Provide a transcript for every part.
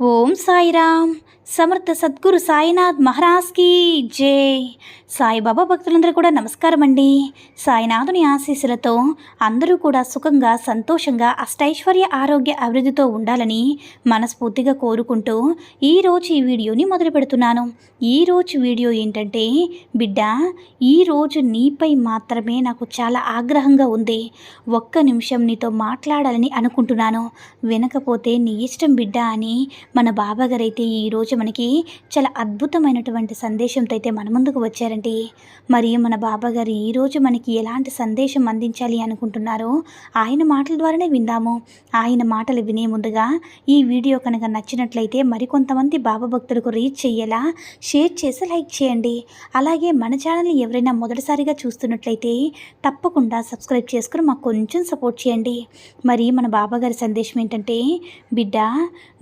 Om Sairam. Samartha Sadguru Sainath మహారాజ్కి జై. సాయిబాబా భక్తులందరూ కూడా నమస్కారం అండి. సాయినాథుని ఆశీస్సులతో అందరూ కూడా సుఖంగా సంతోషంగా అష్టైశ్వర్య ఆరోగ్య అభివృద్ధితో ఉండాలని మనస్ఫూర్తిగా కోరుకుంటూ ఈరోజు ఈ వీడియోని మొదలు పెడుతున్నాను. ఈరోజు వీడియో ఏంటంటే బిడ్డ ఈరోజు నీపై మాత్రమే నాకు చాలా ఆగ్రహంగా ఉంది. ఒక్క నిమిషం నీతో మాట్లాడాలని అనుకుంటున్నాను. వినకపోతే నీ ఇష్టం బిడ్డ అని మన బాబాగారు అయితే ఈరోజు మనకి చాలా అద్భుతమైనటువంటి సందేశంతో అయితే మన ముందుకు వచ్చారండి. మరి మన బాబాగారు ఈరోజు మనకి ఎలాంటి సందేశం అందించాలి అనుకుంటున్నారో ఆయన మాటల ద్వారానే విందాము. ఆయన మాటలు వినే ముందుగా ఈ వీడియో కనుక నచ్చినట్లయితే మరికొంతమంది బాబా భక్తులకు రీచ్ చేయేలా షేర్ చేసి లైక్ చేయండి. అలాగే మన ఛానల్ని ఎవరైనా మొదటిసారిగా చూస్తున్నట్లయితే తప్పకుండా సబ్స్క్రైబ్ చేసుకుని మాకు కొంచెం సపోర్ట్ చేయండి. మరి మన బాబాగారి సందేశం ఏంటంటే బిడ్డ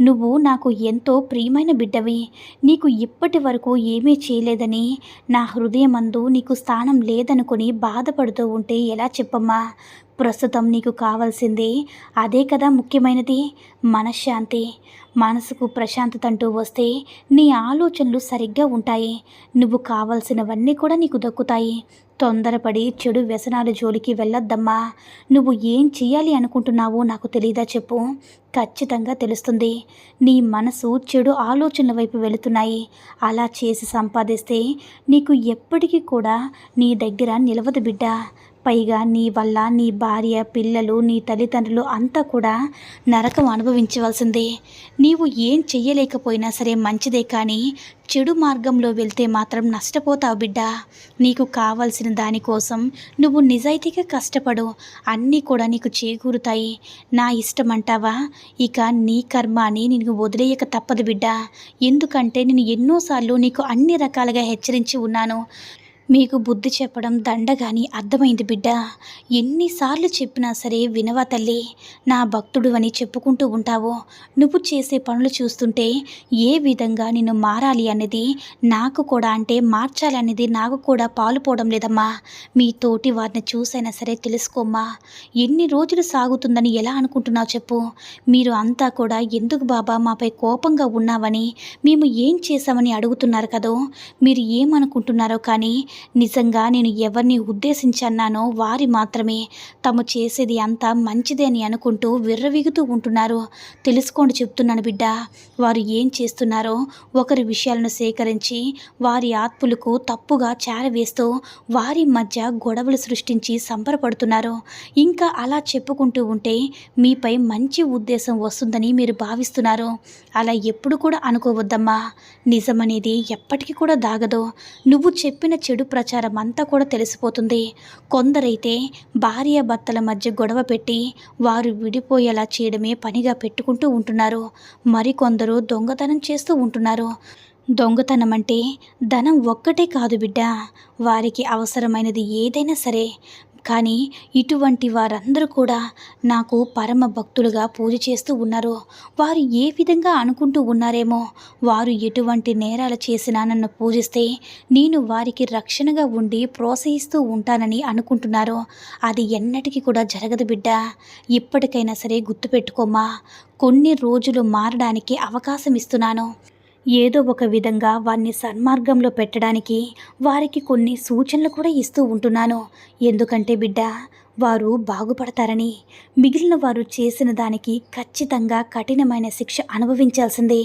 నువ్వు నాకు ఎంతో ప్రియమైన బిడ్డవి నీకు ఇప్పటి వరకు ఏమీ చేయలేదని నా హృదయమందు నీకు స్థానం లేదనుకొని బాధపడుతూ ఉంటే ఎలా చెప్పమ్మా? ప్రస్తుతం నీకు కావాల్సింది అదే కదా ముఖ్యమైనది మనశ్శాంతి. మనసుకు ప్రశాంతత అంటూ వస్తే నీ ఆలోచనలు సరిగ్గా ఉంటాయి. నువ్వు కావాల్సినవన్నీ కూడా నీకు దక్కుతాయి. తొందరపడి చెడు వ్యసనాల జోలికి వెళ్ళొద్దమ్మా. నువ్వు ఏం చేయాలి అనుకుంటున్నావో నాకు తెలియదా చెప్పు. ఖచ్చితంగా తెలుస్తుంది. నీ మనసు చెడు ఆలోచనల వైపు వెళుతున్నాయి. అలా చేసి సంపాదిస్తే నీకు ఎప్పటికీ కూడా నీ దగ్గర నిలవదు బిడ్డ. పైగా నీ వల్ల నీ భార్య పిల్లలు నీ తల్లిదండ్రులు అంతా కూడా నరకం అనుభవించవలసిందే. నీవు ఏం చెయ్యలేకపోయినా సరే మంచిదే కానీ చెడు మార్గంలో వెళ్తే మాత్రం నష్టపోతావు బిడ్డ. నీకు కావలసిన దానికోసం నువ్వు నిజాయితీగా కష్టపడు. అన్నీ కూడా నీకు చేకూరుతాయి. నా ఇష్టం అంటావా? ఇక నీ కర్మ అని నేను వదిలేయక తప్పదు బిడ్డ. ఎందుకంటే నేను ఎన్నోసార్లు నీకు అన్ని రకాలుగా హెచ్చరించి ఉన్నాను. మీకు బుద్ధి చెప్పడం దండగాని అర్థమైంది బిడ్డ. ఎన్నిసార్లు చెప్పినా సరే వినవా తల్లి. నా భక్తుడు అని చెప్పుకుంటూ ఉంటావు? నువ్వు చేసే పనులు చూస్తుంటే ఏ విధంగా నిన్ను మారాలి అనేది నాకు కూడా అంటే మార్చాలి అనేది నాకు కూడా పాలుపోవడం లేదమ్మా. మీ తోటి వారిని చూసైనా సరే తెలుసుకోమ్మా. ఎన్ని రోజులు సాగుతుందని ఎలా అనుకుంటున్నావు చెప్పు. మీరు అంతా కూడా ఎందుకు బాబా మాపై కోపంగా ఉన్నావని మేము ఏం చేశామని అడుగుతున్నారు కదో? మీరు ఏమనుకుంటున్నారో కానీ నిజంగా నేను ఎవరిని ఉద్దేశించన్నానో వారి మాత్రమే. తాము చేసేది అంతా మంచిదే అని అనుకుంటూ విర్రవిగుతూ ఉంటున్నారు. తెలుసుకోండి చెప్తున్నాను బిడ్డ. వారు ఏం చేస్తున్నారో ఒకరి విషయాలను సేకరించి వారి ఆత్మలకు తప్పుగా చేరవేస్తూ వారి మధ్య గొడవలు సృష్టించి సంబరపడుతున్నారు. ఇంకా అలా చెప్పుకుంటూ ఉంటే మీపై మంచి ఉద్దేశం వస్తుందని మీరు భావిస్తున్నారు. అలా ఎప్పుడు కూడా అనుకోవద్దమ్మా. నిజమనేది ఎప్పటికీ కూడా దాగదు. నువ్వు చెప్పిన చెడు ప్రచారం అంతా కూడా తెలిసిపోతుంది. కొందరైతే భార్య భర్తల మధ్య గొడవ పెట్టి వారు విడిపోయేలా చేయడమే పనిగా పెట్టుకుంటూ ఉంటున్నారు. మరికొందరు దొంగతనం చేస్తూ ఉంటున్నారు. దొంగతనం అంటే ధనం ఒక్కటే కాదు బిడ్డ. వారికి అవసరమైనది ఏదైనా సరే. కానీ ఇటువంటి వారందరూ కూడా నాకు పరమ భక్తులుగా పూజ చేస్తూ ఉన్నారు. వారు ఏ విధంగా అనుకుంటూ ఉన్నారేమో వారు ఎటువంటి నేరాలు చేసినా నన్ను పూజిస్తే నేను వారికి రక్షణగా ఉండి ప్రోత్సహిస్తూ ఉంటానని అనుకుంటున్నారు. అది ఎన్నటికీ కూడా జరగదు బిడ్డ. ఇప్పటికైనా సరే గుర్తుపెట్టుకోమా కొన్ని రోజులు మారడానికి అవకాశం ఇస్తున్నాను. ఏదో ఒక విధంగా వారిని సన్మార్గంలో పెట్టడానికి వారికి కొన్ని సూచనలు కూడా ఇస్తూ ఉంటున్నాను. ఎందుకంటే బిడ్డ వారు బాగుపడతారని మిగిలిన వారు చేసిన దానికి ఖచ్చితంగా కఠినమైన శిక్ష అనుభవించాల్సిందే.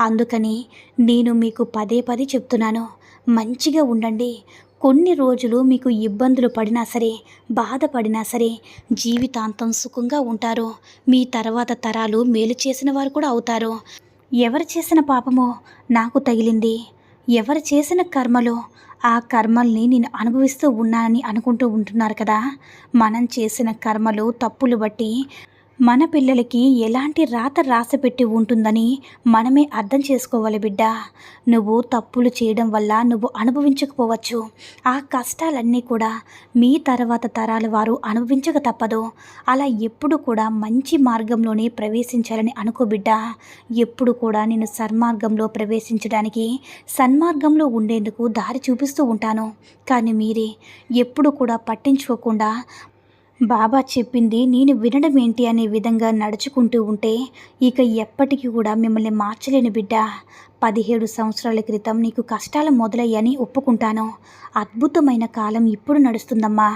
అందుకని నేను మీకు పదే పదే చెప్తున్నాను మంచిగా ఉండండి. కొన్ని రోజులు మీకు ఇబ్బందులు పడినా సరే బాధపడినా సరే జీవితాంతం సుఖంగా ఉంటారు. మీ తర్వాత తరాలు మేలు చేసిన వారు కూడా అవుతారు. ఎవరు చేసిన పాపమో నాకు తగిలింది. ఎవరు చేసిన కర్మలో ఆ కర్మల్ని నేను అనుభవిస్తూ ఉన్నానని అనుకుంటూ ఉంటున్నారు కదా. మనం చేసిన కర్మలు తప్పులు బట్టి మన పిల్లలకి ఎలాంటి రాత రాసిపెట్టి ఉంటుందని మనమే అర్థం చేసుకోవాలి బిడ్డ. నువ్వు తప్పులు చేయడం వల్ల నువ్వు అనుభవించకపోవచ్చు. ఆ కష్టాలన్నీ కూడా మీ తర్వాత తరాల వారు అనుభవించక తప్పదు. అలా ఎప్పుడు కూడా మంచి మార్గంలోనే ప్రవేశించాలని అనుకో బిడ్డ. ఎప్పుడు కూడా నేను సన్మార్గంలో ప్రవేశించడానికి సన్మార్గంలో ఉండేందుకు దారి చూపిస్తూ ఉంటాను. కానీ మీరే ఎప్పుడు కూడా పట్టించుకోకుండా బాబా చెప్పింది నేను వినడం ఏంటి అనే విధంగా నడుచుకుంటూ ఉంటే ఇక ఎప్పటికీ కూడా మిమ్మల్ని మార్చలేని బిడ్డ. పదిహేడు సంవత్సరాల క్రితం నీకు కష్టాలు మొదలయ్యని ఒప్పుకుంటాను. అద్భుతమైన కాలం ఇప్పుడు నడుస్తుందమ్మా.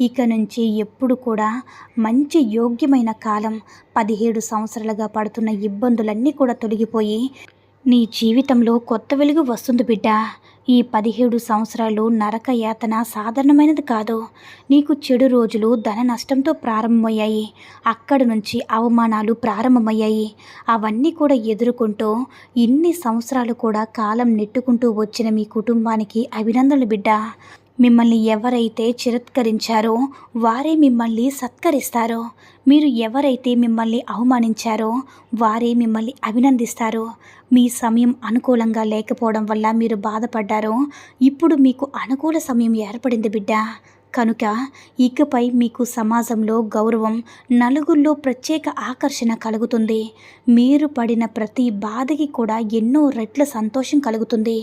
ఇక నుంచి ఎప్పుడు కూడా మంచి యోగ్యమైన కాలం పదిహేడు సంవత్సరాలుగా పడుతున్న ఇబ్బందులన్నీ కూడా తొలగిపోయి నీ జీవితంలో కొత్త వెలుగు వస్తుంది బిడ్డ. ఈ పదిహేడు సంవత్సరాలు నరక యాతన సాధారణమైనది కాదు. నీకు చెడు రోజులు ధన నష్టంతో ప్రారంభమయ్యాయి. అక్కడి నుంచి అవమానాలు ప్రారంభమయ్యాయి. అవన్నీ కూడా ఎదుర్కొంటూ ఇన్ని సంవత్సరాలు కూడా కాలం నెట్టుకుంటూ వచ్చిన మీ కుటుంబానికి అభినందనలు బిడ్డ. మిమ్మల్ని ఎవరైతే చిరత్కరించారో వారే మిమ్మల్ని సత్కరిస్తారో మీరు ఎవరైతే మిమ్మల్ని అవమానించారో వారే మిమ్మల్ని అభినందిస్తారు మీ సమయం అనుకూలంగా లేకపోవడం వల్ల మీరు బాధపడ్డారో ఇప్పుడు మీకు అనుకూల సమయం ఏర్పడింది బిడ్డ. కనుక ఇకపై మీకు సమాజంలో గౌరవం నలుగురిలో ప్రత్యేక ఆకర్షణ కలుగుతుంది. మీరు పడిన ప్రతి బాధకి కూడా ఎన్నో రెట్ల సంతోషం కలుగుతుంది.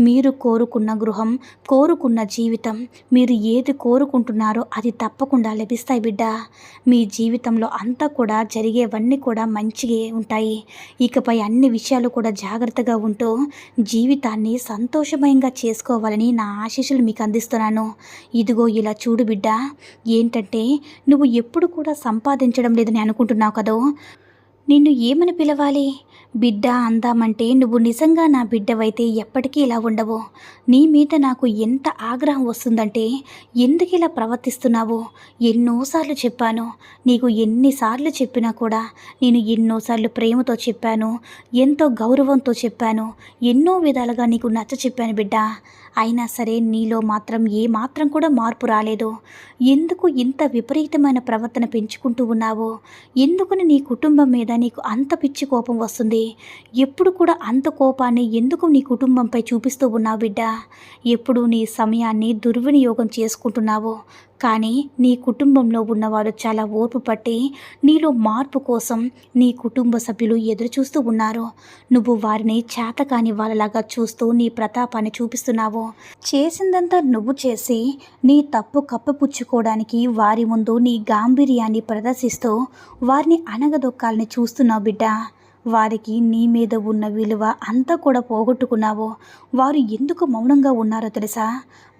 మీరు కోరుకున్న గృహం కోరుకున్న జీవితం మీరు ఏది కోరుకుంటున్నారో అది తప్పకుండా లభిస్తాయి బిడ్డ. మీ జీవితంలో అంతా కూడా జరిగేవన్నీ కూడా మంచిగా ఉంటాయి. ఇకపై అన్ని విషయాలు కూడా జాగ్రత్తగా ఉంటూ జీవితాన్ని సంతోషమయంగా చేసుకోవాలని నా ఆశీస్సులు మీకు అందిస్తున్నాను. ఇదిగో ఇలా చూడు బిడ్డ ఏంటంటే నువ్వు ఎప్పుడు కూడా సంపాదించడం లేదని అనుకుంటున్నావు కదో? నిన్ను ఏమని పిలవాలి? బిడ్డ అందామంటే నువ్వు నిజంగా నా బిడ్డవైతే ఎప్పటికీ ఇలా ఉండవు. నీ మీద నాకు ఎంత ఆగ్రహం వస్తుందంటే ఎందుకు ఇలా ప్రవర్తిస్తున్నావు? ఎన్నోసార్లు చెప్పాను. నీకు ఎన్నిసార్లు చెప్పినా కూడా నేను ఎన్నోసార్లు ప్రేమతో చెప్పాను. ఎంతో గౌరవంతో చెప్పాను. ఎన్నో విధాలుగా నీకు నచ్చ చెప్పాను బిడ్డ. అయినా సరే నీలో మాత్రం ఏ మాత్రం కూడా మార్పు రాలేదు. ఎందుకు ఇంత విపరీతమైన ప్రవర్తన పెంచుకుంటూ ఉన్నావు? ఎందుకు నీ కుటుంబం మీద నీకు అంత పిచ్చి కోపం వస్తుంది. ఎప్పుడు కూడా అంత కోపాన్ని ఎందుకు నీ కుటుంబంపై చూపిస్తూ ఉన్నావు బిడ్డ? ఎప్పుడు నీ సమయాన్ని దుర్వినియోగం చేసుకుంటున్నావు కానీ నీ కుటుంబంలో ఉన్నవారు చాలా ఓర్పు పట్టి నీలో మార్పు కోసం నీ కుటుంబ సభ్యులు ఎదురు చూస్తూ ఉన్నారు. నువ్వు వారిని చేతకాని వాళ్ళలాగా చూస్తూ నీ ప్రతాపాన్ని చూపిస్తున్నావు. చేసిందంతా నువ్వు చేసి నీ తప్పు కప్పపుచ్చుకోవడానికి వారి ముందు నీ గాంభీర్యాన్ని ప్రదర్శిస్తూ వారిని అనగదొక్కాలని చూస్తున్నావు బిడ్డ. వారికి నీ మీద ఉన్న విలువ అంతా కూడా పోగొట్టుకున్నావు. వారు ఎందుకు మౌనంగా ఉన్నారో తెలుసా?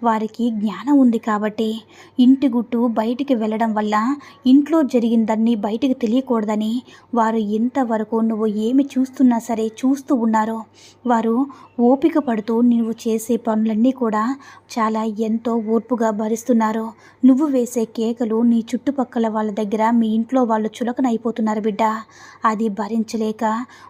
వారికి జ్ఞానం ఉంది కాబట్టి ఇంటి గుట్టు బయటికి వెళ్ళడం వల్ల ఇంట్లో జరిగిందన్నీ బయటికి తెలియకూడదని వారు ఇంతవరకు నువ్వు ఏమి చూస్తున్నా సరే చూస్తూ ఉన్నారు వారు ఓపిక పడుతూ నువ్వు చేసే పనులన్నీ కూడా చాలా ఎంతో ఓర్పుగా భరిస్తున్నారు. నువ్వు వేసే కేకలు నీ చుట్టుపక్కల వాళ్ళ దగ్గర మీ ఇంట్లో వాళ్ళు చులకనైపోతున్నారు బిడ్డ. అది భరించలేక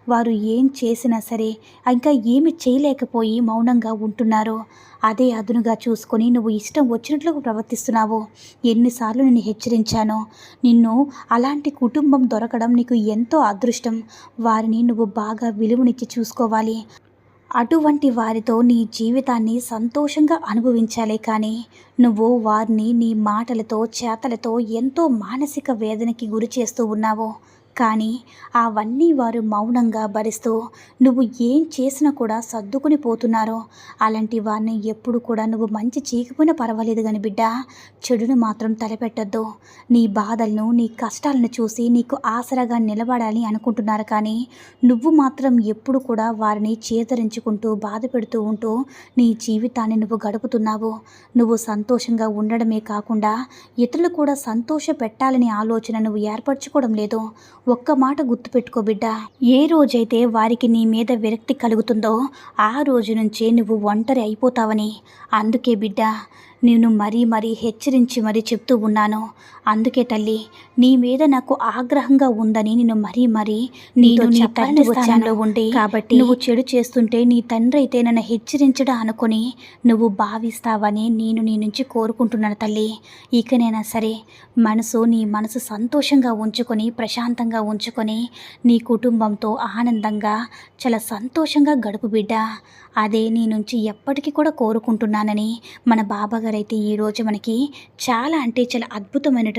వారు ఏం చేసినా సరే ఇంకా ఏమి చేయలేకపోయి మౌనంగా ఉంటున్నారు అదే అదునుగా చూసుకొని నువ్వు ఇష్టం వచ్చినట్లుగా ప్రవర్తిస్తున్నావు. ఎన్నిసార్లు నేను హెచ్చరించాను. నిన్ను అలాంటి కుటుంబం దొరకడం నీకు ఎంతో అదృష్టం. వారిని నువ్వు బాగా విలువనిచ్చి చూసుకోవాలి. అటువంటి వారితో నీ జీవితాన్ని సంతోషంగా అనుభవించాలే కానీ నువ్వు వారిని నీ మాటలతో చేతలతో ఎంతో మానసిక వేదనకి గురి చేస్తూ ఉన్నావు. కానీ అవన్నీ వారు మౌనంగా భరిస్తూ నువ్వు ఏం చేసినా కూడా సర్దుకుని పోతున్నారు? అలాంటి వారిని ఎప్పుడు కూడా నువ్వు మంచి చీకిపోయినా పర్వాలేదు కానీ బిడ్డ చెడును మాత్రం తలపెట్టద్దు. నీ బాధలను నీ కష్టాలను చూసి నీకు ఆసరాగా నిలబడాలి అనుకుంటున్నారు కానీ నువ్వు మాత్రం ఎప్పుడు కూడా వారిని చేతరించుకుంటూ బాధ పెడుతూ ఉంటూ నీ జీవితాన్ని నువ్వు గడుపుతున్నావు. నువ్వు సంతోషంగా ఉండడమే కాకుండా ఇతరులు కూడా సంతోష పెట్టాలనే ఆలోచన నువ్వు ఏర్పరచుకోవడం లేదు. ఒక్క మాట గుర్తుపెట్టుకో బిడ్డ. ఏ రోజైతే వారికి నీ మీద విరక్తి కలుగుతుందో ఆ రోజు నుంచే నువ్వు ఒంటరి అయిపోతావని. అందుకే బిడ్డ నేను మరీ మరీ హెచ్చరించి మరీ చెప్తూ ఉన్నాను. అందుకే తల్లి నీ మీద నాకు ఆగ్రహంగా ఉందని నేను మరీ మరీ నీతో నీ తండ్రి స్థానంలో. ఉండి కాబట్టి నువ్వు చెడు చేస్తుంటే నీ తండ్రి అయితే నన్ను హెచ్చరించడా అనుకుని నువ్వు భావిస్తావని నేను నీ నుంచి కోరుకుంటున్నాను తల్లి ఇకనైనా సరే మనసు నీ మనసు సంతోషంగా ఉంచుకొని ప్రశాంతంగా ఉంచుకొని నీ కుటుంబంతో ఆనందంగా చాలా సంతోషంగా గడుపు బిడ్డ అదే నీ నుంచి ఎప్పటికీ కూడా కోరుకుంటున్నానని మన బాబాగారు అయితే ఈరోజు మనకి చాలా అంటే చాలా అద్భుతమైనటువంటి